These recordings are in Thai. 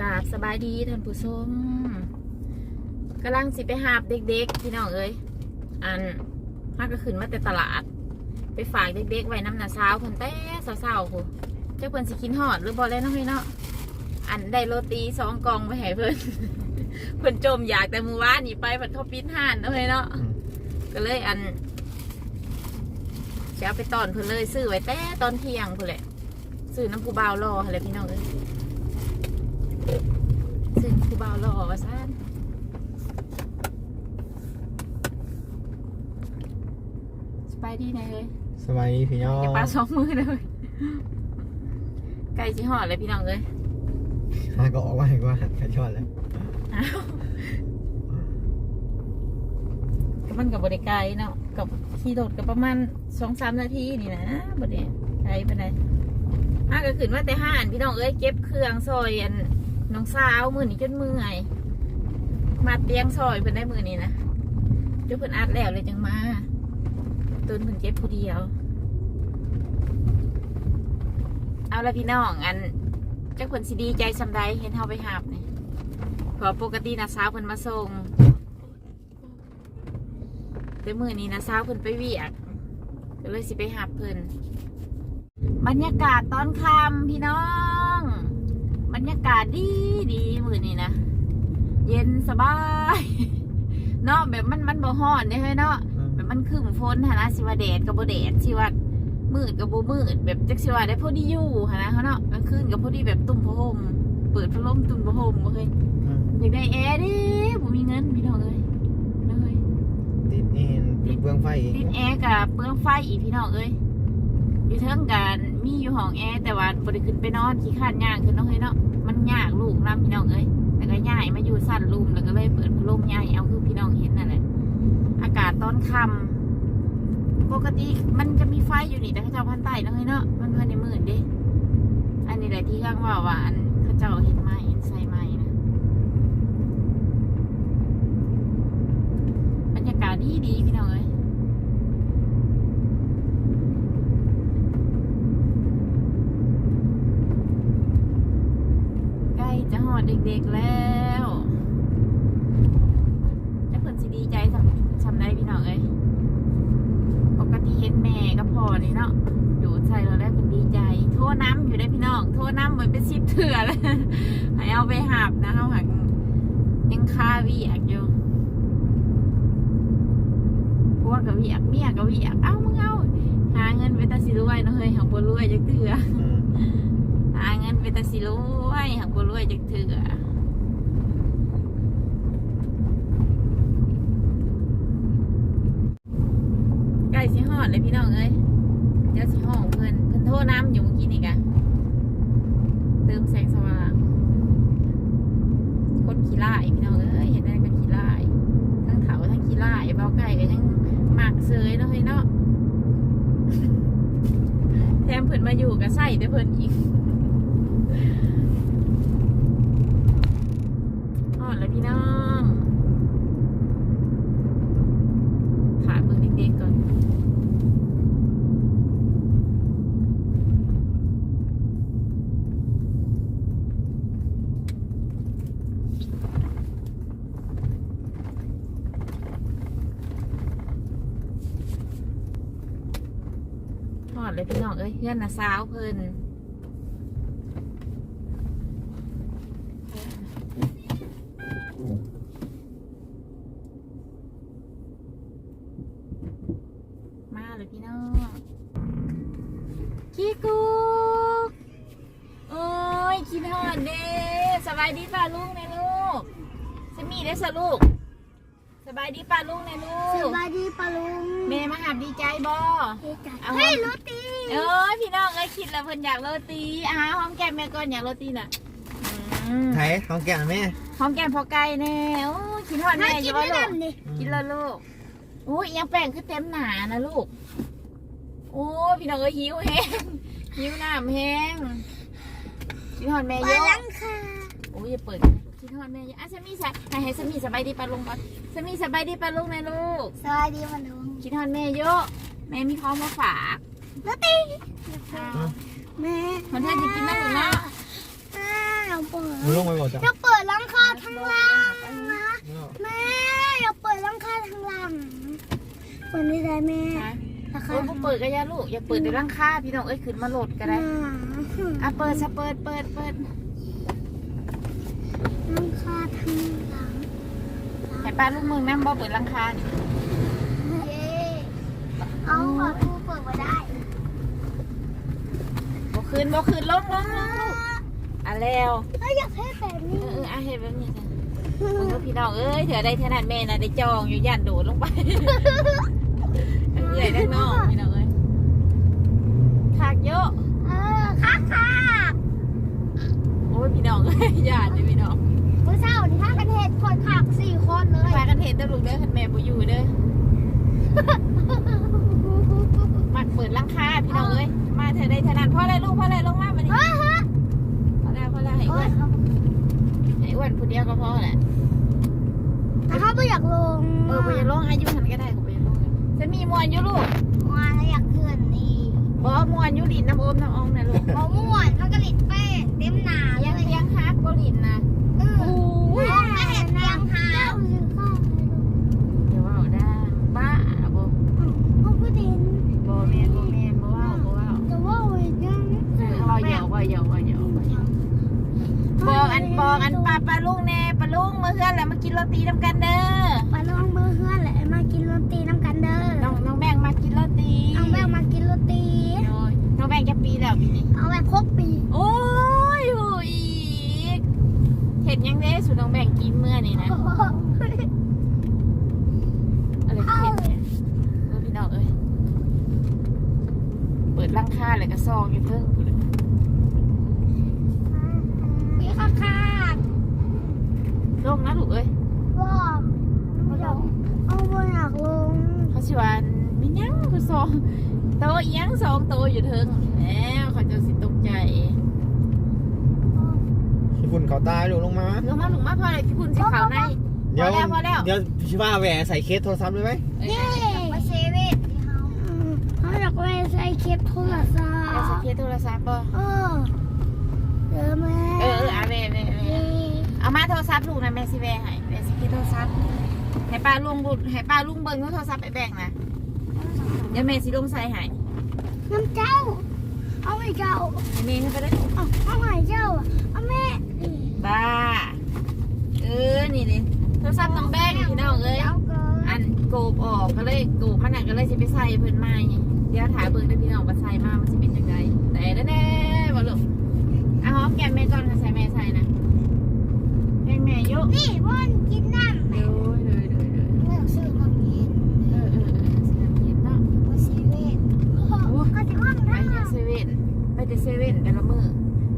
กราบสบายดีท่านผู้ชมกำลังสิไปหาบเด็กๆพี่น้องเอ้ยอันมาก็ขึ้นมาแต่ตลาด ไปฝากเด็กๆไว้น้ำหนาเช้าวเพิ่นแต่เศร้าๆโหเจ้าเพิ่นสิกินหอดหรือบ่แล้วเนาะพี่เนาะอันได้โรตีสองกองไปให้เพิ่นเพิ่นจมอยากแต่มือว่านี่ไปเพิ่นเขาปิดห้านเนาะพี่เนาะก็เลยอันจะเอาไปตอนเพิ่นเลยซื้อไว้แต่ตอนเที่ยงเพิ่นแหละซื้อน้ำผู้บ่าวรออะไรพี่น้องเอ้ย ซื้อน้ำผู้บ่าวรอว่าซ่านสบายดีไหนเลยสบายดีพี่น้องอย่าปลาสองมือเลยไก่สิหอดเลยพี่น้องเอ้ยหาก็ออกมาให้ว่าแค่ชอดแล้วอ้าวก็มันกับบริไกลเนาะกับขี่รถกับประมาณสองสามนาทีนี่นะบริไกลไปไหนมากก็ขึ้นว่าแต่ห้านพี่น้องเอ้ยเก็บเครื่องซอยอัน น้องสาวมือนี่จนเมื่อยมาเตียงซอยเพิ่นได้มือนี่นะจ้าเพิ่นอัดแล้วเลยจังมาต้นเพิ่นเก็บผู้เดียว เอาละพี่น้องอันเจ้าเพิ่นสิดีใจสำใดเห็นเฮาไปหาบนี่พอปกตินะสาวเพิ่นมาส่งแต่มือนี้นะสาวเพิ่นไปเวียกก็เลยสิไปหาบเพิ่นบรรยากาศตอนค่ำพี่น้อง รรยากาศดีดีมื้อนี้นะ เย็นสบายเนาะแบบมันมันบ่ฮ้อนเด้เฮ้ยเนาะแบบมันครึ้มฝนหนนะสิว่าแดดกับบ่แดดสิว่ามืดกับบ่มืดแบบจักสิว่าได้พอดีอยู่หนนะเขาเนาะกลางคืนกับพอดีแบบตุ่มผ้าห่มเปิดพัดลมตุ่มผ้าห่มบ่เคยอืมอยากได้แอร์เดิบ่มีเงินพี่น้องเอ้ยเลยติดเอ็นติดเบื้องไฟอีกติดแอร์กับเปลืองไฟอีกพี่น้องเอ้ย อยู่เทิงกันมีอยู่ห้องแอร์แต่ว่าบ่ได้ขึ้นไปนอนขี้คร้านย่างขึ้นเนาะเฮ้ยเนาะมันยากลูกนํพี่น้องเอ้ยแล้วก็ย้ายมาอยู่สั่นรูมแล้วก็เลยเปิดพัดลมย้ายเอาคือพี่น้องเห็นนั่นแหละอากาศตอนค่ำปกติมันจะมีไฟอยู่นี่แต่เขาเจ้าพันใต้เนาะเฮ้ยเนาะมันพันในมืดเด้อันนี้แหละที่ข้างว่าว่าอันเขาเจ้าเห็นไหมเห็นใส่ไหมนะบรรยากาศดีดีพี่น้องเอ้ยใกล้จะหอด เด็กๆแล้วจะเพิ่นสิดีใจสำสำได้พี่น้องเอ้ยปกติเห็นแม่กับพ่อนี่เนาะดูดใส่เราได้เป็นดีใจ โทษน้ำอยู่ได้พี่น้อง โทษน้ำเหมือนเป็นสิบเถื่อเลยให้เอาไปหับนะเขาหักยังคาวียกอยู่พวกกับวียกเมียกับวียกเอ้ามึงเอาหาเงินไปตาสิรวยเนาะเฮ้ยหักบัวรวยจักเถื่อ เงินตาสิรวยหักบัวรวยจักเถื่อใกล้สิฮอดเลยพี่น้องเอ้ยเดี๋ยวสิห้องเพิ่นเพิ่นโทรน้ำอยู่เมื่อกี้นี่กะเติมแสงสว่างคนขี้ล่พี่น้องเอ้ยเห็นได้ก็ขี้ล่ทั้งเถาทั้งขี้ล่ายเบาไก่ก็ยังหมากเสยเนาะเฮ้ยเนาะแถมเพิ่นมาอยู่กับใส่แต่เพิ่นอีก อ๋อแล้วพี่น้องถ่ายเบิ่งเด็กๆก่อนทอดเลยพี่น้องเอ้ยเพื่อนนะสาวเพิ่นมาเลยพี่น้องขี้กูโอ้ยคิดฮอดเด้สบายดีป่าลุงในลูกสมีได้อสะลูก สบายดีป่าลุงในลูสกวัสดีปะลุงแม่มาหับดีใจบ่ดีใจเอาให้โรตีเอ้ยพี่น้องเอ้ยคิดแล้วเพิ่นอยากโรตีอ่าหอมแก้มแม่ก่อนอยากโรตีน่ะอืมไทยท้องแก่แม่หอมแก้มพอไก่แน่โอ้ยกินทอดมาแม่อกิยู่นว่าด้วยลูกักนดิกินแล้วลูกโอ้ยยังแป้งคือเต็มหนานะลูก โอ้ยพี่น้องเอ้ยหิวแห้งหิวน้ำแห้งกินทอดแม่ปเยลาลัอะงค่ะโอ้ยอย่าเปิด กินทอดแม่เยอะอะสามีใส่ให้ให้สามีสบายดีปลาลุงก่อนสามีสบายดีปลาลุงนะลูก สวัสดีปะลุงกินทอดแม่เยอะแม่มีของมาฝากโรตีอ้าวแม่คนไทยจะกินนั่นหรือเปล่าอ้าวต้องเปิดมึงลงไปบอกจ้ะอย่าเปิดหลังคาทั้งหลังนะแม่อย่าเปิดหลังคาทั้งหลังเปิดไม่ได้แม่นะหลังคาโอ้ยบ่เปิดก็อย่าลูกอย่าเปิดในร่างค่าพี่น้องเอ้ยขึ้นมาโหลดก็ได้อะเปิดซะเปิดเปิดเปิดห ลังคาทั้งหลังให้ป้าลูกมึงนั่งบ่เปิดร่างค่านี่เย้เอาขอดูเปิดมาได้บ่ขึ้นบ่ขึ้นลงลงลงลูกอะแล้วเอ้ยอยากให้แบบเอนี้อเอออะเฮ็ดแบบนี้จ้ะมึงก็พี่น้องเอ้ยเถื่อได้เท่านั้นแม่น่ะได้จองอยู่ย่านโดดลงไป ทั้งเอื่อยทั้งน้องพี่น้องเอ้ยขากเยอะ เออค่ะค่ะ โอ้ยพี่น้องเอ้ยย่านเลยพี่น้อง เมื่อเช้านี่ถ้ากันเหตุคนขับสี่คนเลย พากันเห็นแตลูกเด้อคันแม่บ่อยู่เด้อมักเปิดร่างคาพี่น้องเอ้ยมาเถอะได้เท่านั้นเพราะอะไรลูกเพราะอะไรลงมาบัดนี้เฮ้ยเฮ้ยเพราะอะไรเพราะอะไรให้อ้เฮ้วยนให้อ้วนผู้เดียวก็พอแหละแต่เขาไม่อยากลงเออไปยังลงอายุหันก็ได้ก็ไปยังลงกันจะมีมวนอยู่ลูกมาแล้วอยากเคลื่อนนี่บ่มวนอยู่ดินน้ำอมน้ำอองนะลูกมะม่วนมันก็ลิดแป้งเต็มหนายังเลยเลี้ยงฮักบ่ลินนะเออไม่เห็นเตียงหา เดี๋ยวว่าได้บ้าบ่ เขาพูดเอง บ่แม่นบ่แม่นบ่ว่าบ่ว่า แต่ว่าเว้ยยัง เออว่าเหยาว่าเหยาว่าเหยาว่าเหยาบอกอันบอกอันป้าป้าลุงแน่ป้าลุงเมื่อเฮือนแหละมา กินโรตีน้ำกันเด้อ ไปลองเบอร์เฮือนแหละมากินโรตีน้ำกันเด้อ น้องน้องแบงมากินโรตี เอาแบงมากินโรตี โอ้ยน้องแบงจะปีแล้วปีนี้ เอาแบบครบปี โอ้ยโหอีกเห็ดยังเด้สุน้องแบงกินเมื่อนี่นะ อะไรที่เห็ดเนี่ยเออพี่น้องเอ้ยเปิดร่างค่าเลยก็ซองอยู่เพิ่งกูเลย มีข้างข้าง โลกนะลูกเอ้ย ว่าไม่ลงเอาไม่อยากลง เขาชิวามียังคือซอง โตะอีหยังซองโตะอยู่เทิงแล้วเขาจะสิตกใจญี่ปุ่นเขาตายลงลงมา ลงมาลงมาพอเลยพี่คุณสีขาวใน เดี๋ยวพอแล้วพอแล้ว เดี๋ยวชิว่าแหวใส่เคสโทรศัพท์เลยไหมเอ้ยเย้มาเซเว่นเขาอยากไปใส่เคปโทรศัพเอาสท์เก็ตโทรศัพท์ป่ะเออเดี๋ยวแม่เออเออเอาแม่แม่แม่เย้เอามาโทรศัพท์ลูกนะแม่สิแม่ให้แม่สิเก็ตโทรศัพท์ให้ป้าลุงบุดให้ป้าลุงเบิ้งโทรศัพท์ไปแบ่งนะเดี๋ยวแม่สิลงใส่ให้น้ำเจ้า เอาไว้เจ้าให้แม่ให้ไปเลยเอาเอาไว้เจ้าอะเอาแม่บ้า เออ นี่เลยโทรศัพท์น้องแบงพี่น้องเอ้ยเอาเกินอันโกบออกก็เลยโกบมันน่ะก็เลยจะไปใส่เพิ่นใหม่เดี๋ยวถ่ายเบิ่งเด้อพี่น้องว่าใส่มามันสิเป็นจังไดแต่แน่ๆบ่ลูกเอาหอมแก้มแม่ก่อนค่ะใส่แม่ใส่นะแม่แม่ยก นี่ว่านกินน้ำ เดี๋ยวเลยเลยเลย เลือกซื้อมากิน เออเออเออสิน้ำเย็นเนาะ มาเซเว่นก็จะว่าง ไป ทั้ง เซเว่นไปแต่เซเว่นแต่ละมื้อ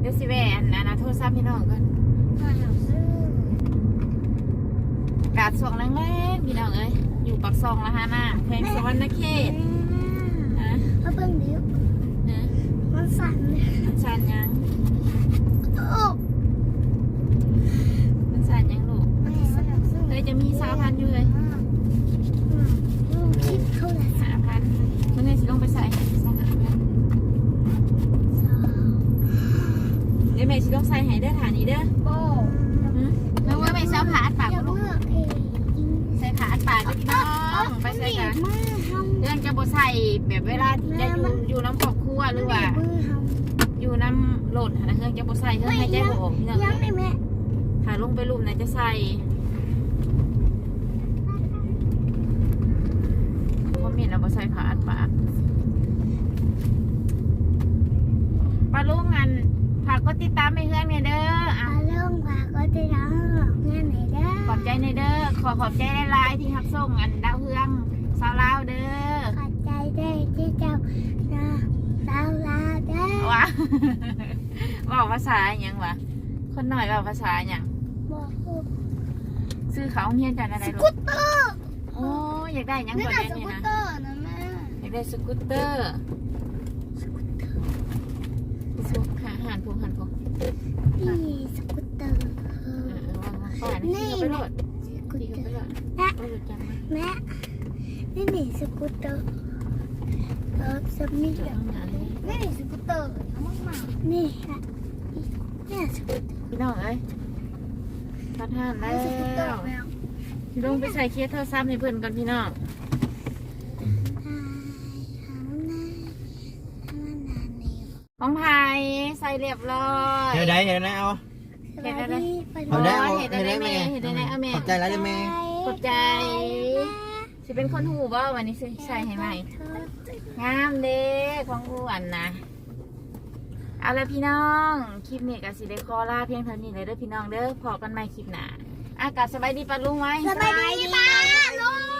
เดี๋ยวสิแว่อันอันนะโทรศัพท์พี่น้องก่อน ซื้อกาดส่องแรงๆพี่น้องเอ้ยอยู่ปักซองละฮะหน้าแพงสวรรณเขตนะเอาเบิ่งเดี๋ยวนะมันสั่นเลยมันสั่นยังโอ้มันสั่นยังลูกแม่ก็อกเลยจะมีสาวพันอยู่เลยลูกคิดเท่าไหร่หาพันมันเลยสิลงไปใส่ใส่หาพันสาวเดี๋ยวแม่สิลงใส่ให้เด้ฐานนี้เด้อ บ่ใส่แบบเวลาที่จะอยู่อยู่น้ำครอบครัวหรือว่ามือทำอยู่น้ำโหลดหาเครื่องจะบ่ใส่เครื่องให้ใจบ่ออกพี่น้องยังเอ้ยได้แม่ถ้าลงไปลุมนะจะใส่คอมเมนต์เอาบ่ใส่ผาอัดปากปลาลุงงันฝากกดติดตามให้เพื่อนเนี่ยเด้ออะเอาเรื่องว่าก็จะร้องหลอกงานไหนเด้อขอบใจในเด้อขอขอบใจหลายๆที่รับส่งอันดาวเฮืองสาวลาวเด้อขอบ ใจได้ที่เจ้านะสาวลาเด้อวะบอกภาษาอหยังวะคนหน่อยบอกภาษาอหยังบอกซื้อเขาเฮียนจันอะไรสลูกูกตเตอร์โอ้ยอยากได้หยังนี่ก่อนน่ะเดี๋ยวสนี้กูตนะเตอร์นะแม่อยากได้สกูตเตอร์สุกหาหันพวกหันพวกนี่สกูตเตอร์เออเออวางวางป่านี่ขี่เข้าไปโหลดสกูตขี่เตเข้าอไปร์โหลดไปโหลดจังมาแม่นี่นี่สกูตเตอร์ เออสมิธเดี๋ยวเหาเลยนี่สกูตเตอร์นี่ค่ะเนี่ยสกุตพี่น้องเอ้พัดห้านแล้วร์แล้วลุงไปใส่เคสโทรศัพท์ให้เพื่อนก่อนพี่น้องของไผ่ใส่เรียบร้อยเดี๋ยวได้เดี๋ยวได้เอาเห็นอะไรเอาได้เอาเห็นได้ไหมเห็นได้ไหมเอาแม่ขอบใจแล้วเด้อแม่ขอบใจ สิเป็นคนหูบ่วันนี้สิใส่ให้ไหมงามเด้ของอ้วนนะเอาละพี่น้อง คลิปนี้กับสิเดคอลาเพียงเท่านี้เลยเด้อพี่น้องเด้อพอกันใหม่คลิปหน้าอากาศสบายดีปะลุงไว้สบายดีปะลุง